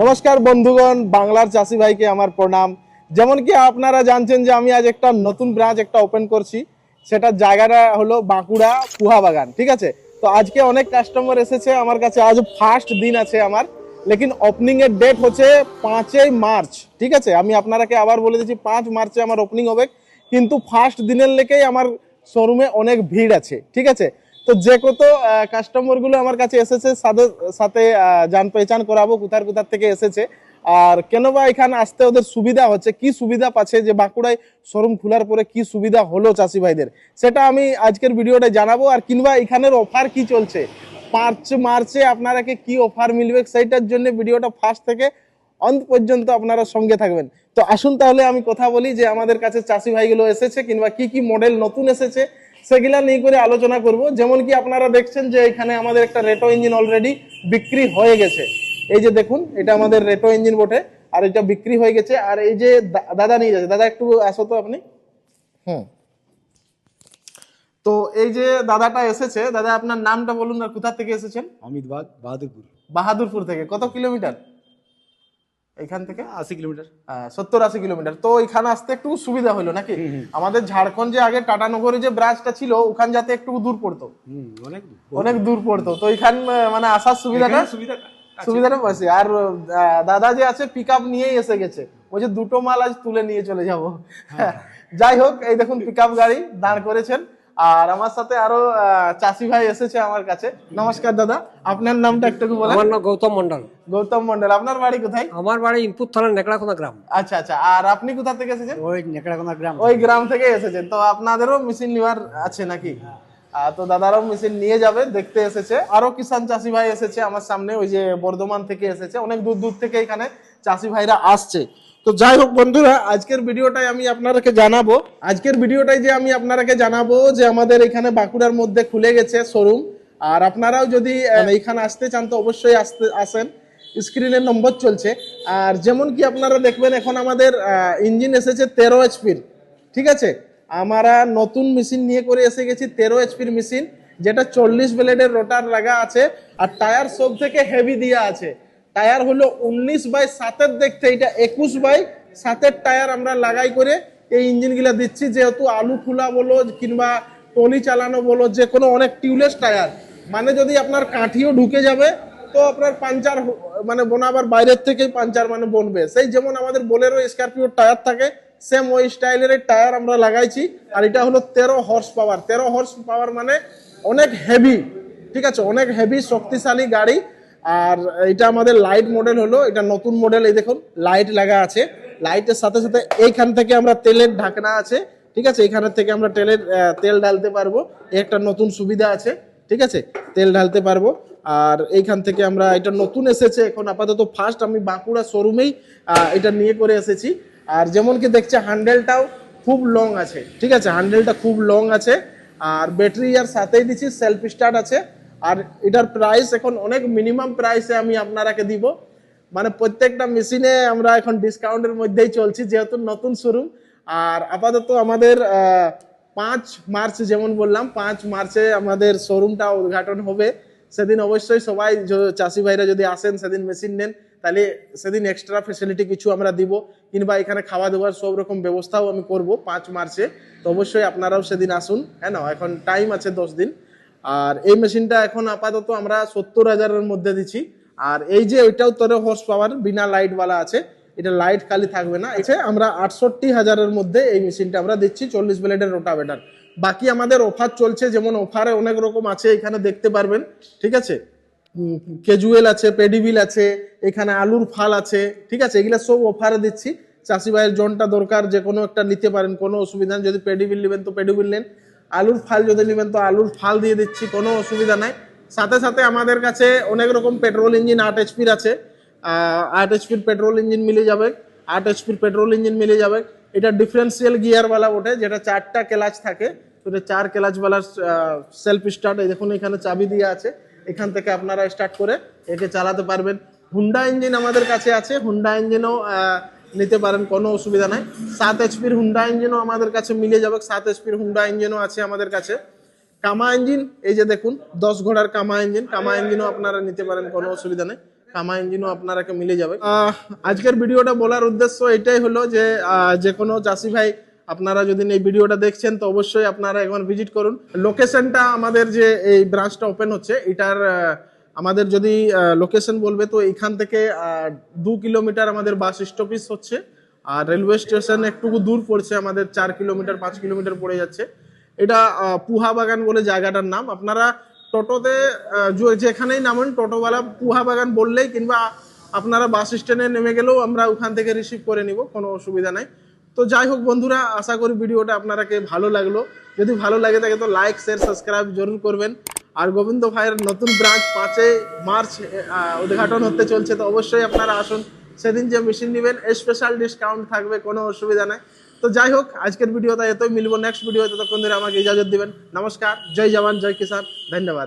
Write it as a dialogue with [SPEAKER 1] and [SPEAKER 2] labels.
[SPEAKER 1] নমস্কার বন্ধুগণ, বাংলার চাষি ভাইকে আমার প্রণাম। যেমন কি আপনারা জানছেন যে আমি আজ একটা নতুন ব্রাঞ্চ একটা ওপেন করছি। সেটার জায়গাটা হলো বাঁকুড়া পুহা বাগান, ঠিক আছে? তো আজকে অনেক কাস্টমার এসেছে আমার কাছে। আজ ফার্স্ট দিন আছে আমার। লেকিন ওপেনিং এর ডেট হচ্ছে পাঁচই মার্চ, ঠিক আছে? আমি আপনারাকে আবার বলে দিচ্ছি, পাঁচ মার্চে আমার ওপেনিং হবে। কিন্তু ফার্স্ট দিনের লেকেই আমার শোরুমে অনেক ভিড় আছে, ঠিক আছে? তো যে কত কাস্টমারগুলো আমার কাছে এসেছে, সাথে জান পেহচান করাবো, কোথার কোথার থেকে এসেছে। আর কেন বা এখানে আসতে ওদের সুবিধা হচ্ছে, কি সুবিধা পাচ্ছে যে বাঁকুড়ায় শোরুম খোলার পরে কি সুবিধা হলো চাষি ভাইদের? সেটা আমি আজকের ভিডিওটা জানাব। আর কিংবা এখানের অফার কি চলছে? পাঁচ মার্চে আপনারাকে কি অফার মিলবে, সেইটার জন্য ভিডিওটা ফার্স্ট থেকে অন্ত পর্যন্ত আপনারা সঙ্গে থাকবেন। তো আসুন তাহলে আমি কথা বলি যে আমাদের কাছে চাষি ভাইগুলো এসেছে কিংবা কি কি মডেল নতুন এসেছে। সেগুলা নিয়ে করে আলোচনা করব। যেমন কি আপনারা দেখছেন যে এখানে আমাদের একটা রেটো ইঞ্জিন অলরেডি বিক্রি হয়ে গেছে। এই যে দেখুন এটা আমাদের রেটো ইঞ্জিন বটে আর এটা বিক্রি হয়ে গেছে। আর এই যে দাদা নিয়ে যাচ্ছে দাদা একটু আসো তো আপনি। হুম। তো এই যে দাদাটা এসেছে দাদা আপনার নামটা বলুন আর কোথা থেকে এসেছেন?
[SPEAKER 2] অমিত বাহাদুরপুর।
[SPEAKER 1] বাহাদুরপুর থেকে কত কিলোমিটার? এখান থেকে?
[SPEAKER 2] আশি কিলোমিটার।
[SPEAKER 1] সত্তর আশি কিলোমিটার। তো এখানে আসতে একটু সুবিধা হলো নাকি? আমাদের ঝাড়খণ্ড যে আগে টাটানগরে যে ব্রাঞ্চটা ছিল ওখান যাতে একটু দূর পড়তো।
[SPEAKER 2] অনেক দূর।
[SPEAKER 1] অনেক দূর পড়তো। তো এখান মানে আসার সুবিধাটা?
[SPEAKER 2] সুবিধা
[SPEAKER 1] সুবিধাটা পাচ্ছি আর দাদা যে আছে পিক আপ নিয়েই এসে গেছে। বলছে দুটো মাল আজ তুলে নিয়ে চলে যাব। যাই হোক এই দেখুন পিক গাড়ি দাঁড় করেছেন। আর আমার সাথে আরও আহ, চাষি ভাই এসেছে আমার কাছে। নমস্কার দাদা আপনার নামটা একটু বলেন।
[SPEAKER 3] আমার নাম গৌতম মন্ডল
[SPEAKER 1] গৌতম মন্ডল আপনার বাড়ি কোথায়?
[SPEAKER 3] আমার বাড়ি ইনপুট থানা নেকড়াখোনা গ্রাম।
[SPEAKER 1] আচ্ছা আচ্ছা আর আপনি কোথা থেকে এসেছেন?
[SPEAKER 2] ওই নেকড়াকোনা গ্রাম।
[SPEAKER 1] ওই গ্রাম থেকে এসেছেন। তো আপনাদেরও মেশিন নেওয়ার আছে নাকি? আহ, তো দাদারও মেশিন নিয়ে যাবে দেখতে এসেছে। আরও কিষান চাষি ভাই এসেছে আমার সামনে ওই যে বর্ধমান থেকে এসেছে। অনেক দূর দূর থেকে এখানে চাষি ভাইরা আসছে। তো যাই হোক বন্ধুরা আজকের ভিডিওটাই আমি আপনারাকে জানাব। আজকের ভিডিওটাই যে আমি আপনারাকে জানাব যে আমাদের এখানে বাঁকুড়ার মধ্যে খুলে গেছে শোরুম। আর আপনারাও যদি আহ, এখানে আসতে চান তো অবশ্যই আসতে আসেন। স্ক্রিনের নম্বর চলছে। আর যেমন কি আপনারা দেখবেন এখন আমাদের ইঞ্জিন এসেছে তেরো এইচপির ঠিক আছে? আমরা নতুন মেশিন নিয়ে করে এসে গেছি তেরো এইচপির মেশিন যেটা চল্লিশ ব্লেডের রোটার লাগা আছে। আর টায়ার সব থেকে হেভি দেওয়া আছে। টায়ার হলো উনিশ বাই সাতের দেখতে, এটা একুশ বাই সাতের টায়ার আমরা লাগাই করে এই ইঞ্জিনগুলো দিচ্ছি। যেহেতু আলু খোলা বলো কিংবা টলি চালানো বলো, যে কোনো অনেক টিউলেস টায়ার মানে যদি আপনার কাঠিও ঢুকে যাবে, তো আপনার পাঞ্চার মানে বোনাবার বাইরের থেকেই পাঞ্চার মানে বনবে। সেই যেমন আমাদের বোলেরো স্করপিও টায়ার থাকে, সেম ওই স্টাইলের টায়ার আমরা লাগাইছি। আর এটা হলো তেরো হর্স পাওয়ার তেরো হর্স পাওয়ার মানে অনেক হেভি ঠিক আছে? অনেক হেভি শক্তিশালী গাড়ি। আর এটা আমাদের লাইট মডেল হলো, এটা নতুন মডেল এই দেখুন লাইট লাগা আছে। লাইটের সাথে সাথে এইখান থেকে আমরা তেলের ঢাকনা আছে, ঠিক আছে? এখানের থেকে আমরা তেলের তেল ঢালতে পারব। একটা নতুন সুবিধা আছে, ঠিক আছে? তেল ঢালতে পারব। আর এইখান থেকে আমরা, এটা নতুন এসেছে, এখন আপাতত ফার্স্ট আমি বাঁকুড়া শোরুমেই এটা নিয়ে করে এসেছি। আর যেমন কি দেখছে হ্যান্ডেলটাও খুব লং আছে, ঠিক আছে? হ্যান্ডেলটা খুব লং আছে। আর ব্যাটারি আর সাথেই দিচ্ছি সেলফ স্টার্ট আছে। আর এটার প্রাইস এখন অনেক মিনিমাম প্রাইসে আমি আপনারাকে দিব। মানে প্রত্যেকটা মেশিনে আমরা এখন ডিসকাউন্টের মধ্যেই চলছি, যেহেতু নতুন শোরুম আর আপাতত আমাদের পাঁচ মার্চ যেমন বললাম, পাঁচ মার্চে আমাদের শোরুমটা উদ্ঘাটন হবে। সেদিন অবশ্যই সবাই চাষি ভাইরা যদি আসেন, সেদিন মেশিন নেন, তাহলে সেদিন এক্সট্রা ফেসিলিটি কিছু আমরা দিব। কিংবা এখানে খাওয়া দাওয়ার সব রকম ব্যবস্থাও আমি করব পাঁচ মার্চে। তো অবশ্যই আপনারাও সেদিন আসুন। হ্যাঁ না এখন টাইম আছে দশ দিন। আর এই মেশিনটা এখন আপাতত আমরা সত্তর হাজারের মধ্যে দিচ্ছি। আর এই যে ওইটাও তেরো হর্স পাওয়ার বিনা লাইট ওয়ালা আছে, এটা লাইট খালি থাকবে না। আছে আমরা আটষট্টি হাজারের মধ্যে এই মেশিনটা আমরা দিচ্ছি, চল্লিশ ব্লেডের রোটাভেটার বাকি আমাদের অফার চলছে, যেমন অফারে অনেক রকম আছে, এখানে দেখতে পারবেন, ঠিক আছে? কেজুয়েল আছে পেডিবিল আছে, এখানে আলুর ফাল আছে, ঠিক আছে? এগুলা সব অফারে দিচ্ছি। চাষি ভাইয়ের জনটা দরকার, যে কোনো একটা নিতে পারেন, কোনো অসুবিধা যদি পেডিবিল নেবেন, তো পেডিবিল নেন। আলুর ফাল যদি নেবেন তো আলুর ফাল দিয়ে দিচ্ছি, কোনো অসুবিধা নাই। সাথে সাথে আমাদের কাছে অনেক রকম পেট্রোল ইঞ্জিন আট এইচপির আছে। আট এইচপির পেট্রোল ইঞ্জিন মিলে যাবে, আট এইচপির পেট্রোল ইঞ্জিন মিলে যাবে। এটা ডিফারেন্সিয়াল গিয়ারওয়ালা ওঠে যেটা চারটা ক্লাচ থাকে। তো এটা চার ক্লাচওয়ালা সেলফ স্টার্ট এই দেখুন, এখানে চাবি দিয়ে আছে। এখান থেকে আপনারা স্টার্ট করে একে চালাতে পারবেন। হুন্ডা ইঞ্জিন আমাদের কাছে আছে। হুন্ডা ইঞ্জিনও নিতে পারেন, কোনো অসুবিধা নাই। সাত এইচপির হুন্ডা ইঞ্জিনও আমাদের কাছে মিলে যাবে। সাত এইচপির হুন্ডা ইঞ্জিনও আছে আমাদের কাছে। কামা ইঞ্জিন, এই যে দেখুন, দশ ঘোড়ার কামা ইঞ্জিন। কামা ইঞ্জিনও আপনারা নিতে পারেন, কোনো অসুবিধা নেই। কামা ইঞ্জিনও আপনারাকে মিলে যাবে। আজকের ভিডিওটা বলার উদ্দেশ্য এটাই হলো যে যে কোনো চাষি ভাই, আপনারা যদি এই ভিডিওটা দেখছেন, তো অবশ্যই আপনারা একবার ভিজিট করুন। লোকেশনটা আমাদের যে এই ব্রাঞ্চটা ওপেন হচ্ছে, এটার আমাদের যদি লোকেশন বলবে, তো এখান থেকে দু কিলোমিটার আমাদের বাস স্টপিস হচ্ছে। আর রেলওয়ে স্টেশন একটু দূর পড়ছে আমাদের, চার কিলোমিটার, পাঁচ কিলোমিটার পড়ে যাচ্ছে। এটা পুহা বাগান বলে জায়গাটার নাম। আপনারা টোটোতে যেখানেই নামেন, টোটোওয়ালা পুহা বাগান বললেই কিংবা আপনারা বাস স্ট্যান্ডে নেমে গেলেও আমরা ওখান থেকে রিসিভ করে নিব, কোনো অসুবিধা নাই। তো যাই হোক বন্ধুরা, আশা করি ভিডিওটা আপনারাকে ভালো লাগল। যদি ভালো লাগে থাকে তো লাইক শেয়ার সাবস্ক্রাইব জরুর করবেন। আর গোবিন্দ ভাইয়ের নতুন ব্রাঞ্চ পাঁচে মার্চ উদ্ঘাটন হতে চলছে, তো অবশ্যই আপনারা আসুন। সেদিন যে মেশিন নেবেন স্পেশাল ডিসকাউন্ট থাকবে, কোনো অসুবিধা নেই। তো যাই হোক, আজকের ভিডিওটা এতই, মিলবো নেক্সট ভিডিও ততক্ষণ ধরে আমাকে ইজাজত দিবেন। নমস্কার, জয় জওয়ান, জয় কিষান ধন্যবাদ।